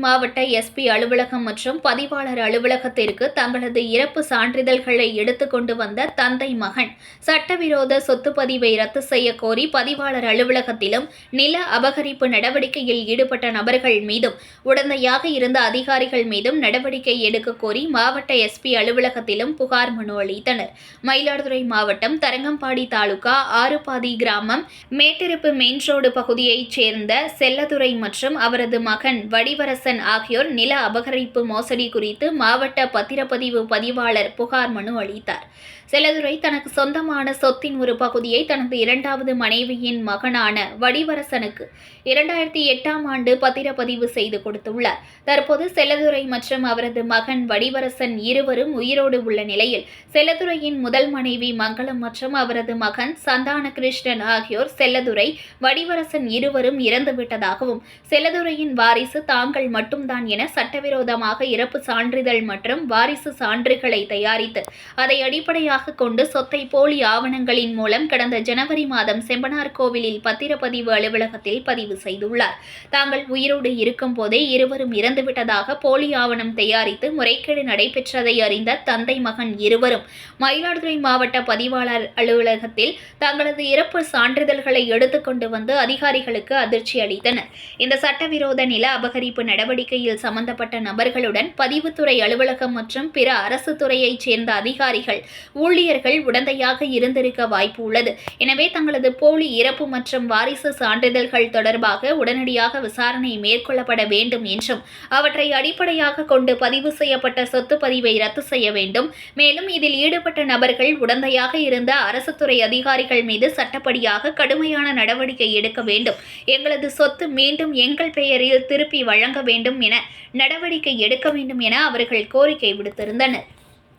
மாவட்ட எஸ்பி அலுவலகம் மற்றும் பதிவாளர் அலுவலகத்திற்கு தங்களது இறப்பு சான்றிதழ்களை எடுத்து கொண்டு வந்த தந்தை மகன் சட்டவிரோத சொத்து பதிவை ரத்து செய்ய கோரி பதிவாளர் அலுவலகத்திலும் நில அபகரிப்பு நடவடிக்கையில் ஈடுபட்ட நபர்கள் மீதும் உடந்தையாக இருந்த அதிகாரிகள் மீதும் நடவடிக்கை எடுக்க கோரி மாவட்ட எஸ்பி அலுவலகத்திலும் புகார் மனு அளித்தனர். மயிலாடுதுறை மாவட்டம் தரங்கம்பாடி தாலுகா ஆறுபாதி கிராமம் மேட்டிருப்பு மெயின் ரோடு பகுதியைச் சேர்ந்த செல்லதுரை மற்றும் அவரது மகன் வடிவரசன் ஆகியோர் நில அபகரிப்பு மோசடி குறித்து மாவட்ட பத்திரப்பதிவு பதிவாளர் புகார் மனு அளித்தார். செல்லதுரை தனக்கு சொந்தமான சொத்தின் ஒரு பகுதியை தனது இரண்டாவது மனைவியின் மகனான வடிவரசனுக்கு இரண்டாயிரத்தி எட்டாம் ஆண்டு பத்திரப்பதிவு செய்து கொடுத்துள்ளார். தற்போது செல்லதுரை மற்றும் அவரது மகன் வடிவரசன் இருவரும் உயிரோடு உள்ள நிலையில் செல்லதுரையின் முதல் மனைவி மங்களம் மற்றும் அவரது மகன் சந்தான கிருஷ்ணன் ஆகியோர் செல்லதுரை வடிவரசன் இருவரும் இறந்துவிட்டதாகவும் செல்லதுரையின் வாரிசு தாங்கள் மட்டும்தான் என சட்டவிரோதமாக இறப்பு சான்றிதழ் மற்றும் வாரிசு சான்றுகளை தயாரித்து அதை அடிப்படையாக கொண்டு சொத்தை போலி ஆவணங்களின் மூலம் கடந்த ஜனவரி மாதம் செம்பனார் கோவிலில் பத்திரப்பதிவு அலுவலகத்தில் பதிவு செய்துள்ளார். தாங்கள் உயிரோடு இருக்கும் போதே இருவரும் இறந்துவிட்டதாக போலி ஆவணம் தயாரித்து முறைகேடு நடைபெற்றதை அறிந்த தந்தை மகன் இருவரும் மயிலாடுதுறை மாவட்ட பதிவாளர் அலுவலகத்தில் தங்களது இறப்பு சான்றிதழ்களை எடுத்துக்கொண்டு வந்து அதிகாரிகளுக்கு அதிர்ச்சி அளித்தனர். இந்த சட்டவிரோத நில அபகரிப்பு நடவடிக்கையில் சம்பந்தப்பட்ட நபர்களுடன் பதிவுத்துறை அலுவலகம் மற்றும் பிற அரசு துறையைச் சேர்ந்த அதிகாரிகள் ஊழியர்கள் உடந்தையாக இருந்திருக்க வாய்ப்பு உள்ளது. எனவே தங்களது போலி இறப்பு மற்றும் வாரிசு சான்றிதழ்கள் தொடர்பாக உடனடியாக விசாரணை மேற்கொள்ளப்பட வேண்டும் என்றும் அவற்றை அடிப்படையாக கொண்டு பதிவு செய்யப்பட்ட சொத்து பதிவை ரத்து செய்ய வேண்டும். மேலும் இதில் ஈடுபட்ட நபர்கள் உடந்தையாக இருந்த அரசு துறை அதிகாரிகள் மீது சட்டப்படியாக கடுமையான நடவடிக்கை எடுக்க வேண்டும். எங்களது சொத்து மீண்டும் எங்கள் பெயரில் திருப்பி வழங்க வேண்டும். வேண்டும் என நடவடிக்கை எடுக்க வேண்டும் என அவர்கள் கோரிக்கை விடுத்திருந்தனர்.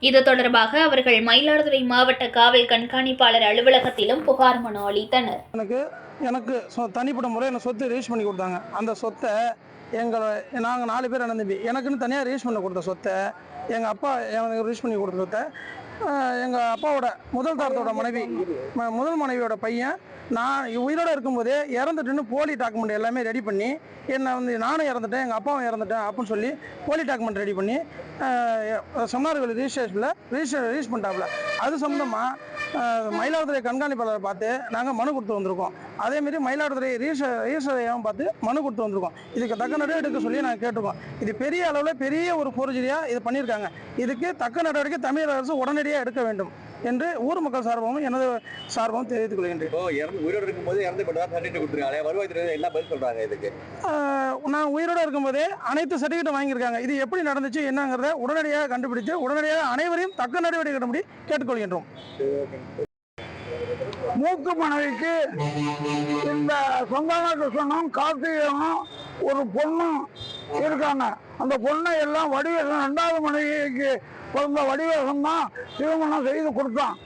இது தொடர்பாக அவர்கள் மயிலாடுதுறை மாவட்ட காவல் கண்காணிப்பாளர் அலுவலகத்திலும் புகார் மனு அளித்தனர். எனக்கு எனக்கு சொ தனிப்பட்ட முறை எனக்கு சொத்து ரீஸ் பண்ணி கொடுத்தாங்க. அந்த சொத்தை எங்களை நாங்கள் நாலு பேர் அண்ணன் தம்பி எனக்குன்னு தனியாக ரீஸ் பண்ணி கொடுத்த சொத்தை எங்கள் அப்பா எனக்கு ரீஸ் பண்ணி கொடுத்த சொத்தை எங்கள் அப்பாவோட முதல் தாரத்தோட மனைவி முதல் மனைவியோட பையன். நான் உயிரோடு இருக்கும்போதே இறந்துட்டுன்னு போலி டாக்குமெண்ட் எல்லாமே ரெடி பண்ணி என்னை வந்து நானும் இறந்துட்டேன் எங்கள் அப்பாவும் இறந்துட்டேன் அப்படின்னு சொல்லி போலி டாக்குமெண்ட் ரெடி பண்ணி சொன்னார்கள் ரிஜிஸ்ட்ரேஷனில் ரிஜிஸ்டர் ரிஜிஸ்ட் பண்ணிட்டாப்புல. அது சம்மந்தமாக மயிலாடுதுறை கண்காணிப்பாளரை பார்த்து நாங்கள் மனு கொடுத்து வந்திருக்கோம். அதேமாரி மயிலாடுதுறை ரீச ரீசரையாகவும் பார்த்து மனு கொடுத்து வந்திருக்கோம். இதுக்கு தக்க நடவடிக்கை எடுக்க சொல்லி நாங்கள் கேட்டிருக்கோம். இது பெரிய அளவில் பெரிய ஒரு ஃபோர்ஜரியாக இது பண்ணியிருக்காங்க. இதுக்கு தக்க நடவடிக்கை தமிழக அரசு உடனடியாக எடுக்க வேண்டும். என்று ஊர் மக்கள் சார்பாகவும் எனது சார்பாகவும் தெரிவித்துக் கொள்கின்றேன். உயிரோடு இருக்கும்போது இறந்து சர்டிஃபிகேட் என்ன பதில் சொல்றாங்க இதுக்கு. நான் உயிரோடு இருக்கும்போதே அனைத்து சர்டிஃபிகேட்டும் வாங்கியிருக்காங்க. இது எப்படி நடந்துச்சு என்னங்கிறத உடனடியாக கண்டுபிடித்து உடனடியாக அனைவரையும் தக்க நடவடிக்கை எடுக்கும்படி கேட்டுக்கொள்கின்றோம். மூக்கு மனைவிக்கு இந்த சொந்தான கிருஷ்ணனும் கார்த்திகனும் ஒரு பொண்ணும் இருக்காங்க. அந்த பொண்ணை எல்லாம் வடிவேசன் ரெண்டாவது மனைவிக்கு பிறந்த வடிவேசன் தான் திருமணம் செய்து கொடுத்தான்.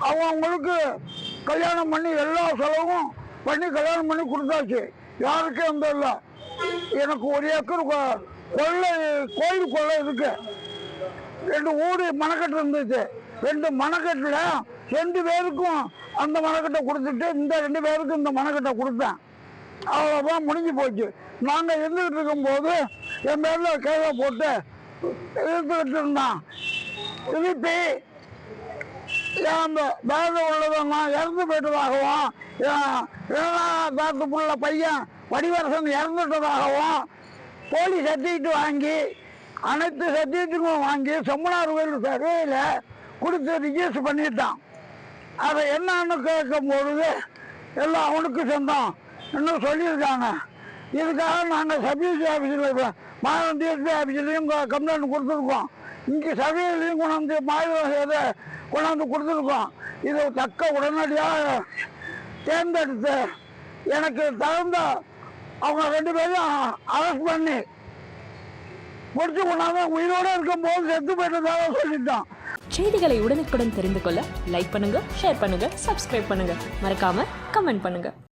அவங்களுக்கு கல்யாணம் பண்ணி எல்லா செலவும் பண்ணி கல்யாணம் பண்ணி கொடுத்தாச்சு. யாருக்கும் எந்த இல்லை. எனக்கு ஒரு ஏக்கர் கொ- கொள்ளை கோயில் கொள்ளை இருக்கு. ரெண்டு ஊடு மணக்கட்டு இருந்துச்சு. ரெண்டு மணக்கட்டில் ரெண்டு பேருக்கும் அந்த மணக்கட்டை கொடுத்துட்டு இந்த ரெண்டு பேருக்கும் இந்த மணக்கட்டை கொடுத்தேன். அவ்வளோதான் முடிஞ்சு போச்சு. நாங்கள் இருந்துகிட்டு இருக்கும்போது என் பேரில் கேஸை போட்டு இழுத்துக்கிட்டு இருந்தான். திருப்பி அந்த பேரில் உள்ளதெல்லாம் இறந்து போயிட்டதாகவும் ஏன் பையன் வடிவரசன் இறந்துட்டதாகவும் போலி சர்டிஃபிகேட் வாங்கி அனைத்து சர்டிஃபிகேட்டுகளும் வாங்கி செம்மனார் கோயில் சர்வேயில் கொடுத்து ரிஜிஸ்டர் பண்ணிட்டான். அதை என்னன்னு கேட்கும் பொழுது எல்லாம் அவனுக்கு சொந்தம். இன்னும் சொல்லியிருக்காங்க? இதுக்காக நாங்கள் சர்வீஸ் ஆஃபீஸில் மாநிலம் டிஎஸ்பி ஆஃபீஸ்லேயும் கம்ப்ளைண்ட் கொடுத்துருக்கோம். இங்கே சபையிலையும் கொண்டாந்து மாநிலம் இதை கொண்டாந்து கொடுத்துருக்கோம். இது தக்க உடனடியாக தேர்ந்தெடுத்து எனக்கு தகுந்த அவங்க ரெண்டு பேரும் அரெஸ்ட் பண்ணி முடிச்சு கொண்டாந்து உயிரோடு இருக்கும்போது செத்து போயிட்டதாக சொல்லிட்டான் செய்திகளை உடனுக்குடன் தெரிந்து கொள்ள லைக் பண்ணுங்க ஷேர் பண்ணுங்க சப்ஸ்கிரைப் பண்ணுங்க. மறக்காம கமெண்ட் பண்ணுங்க.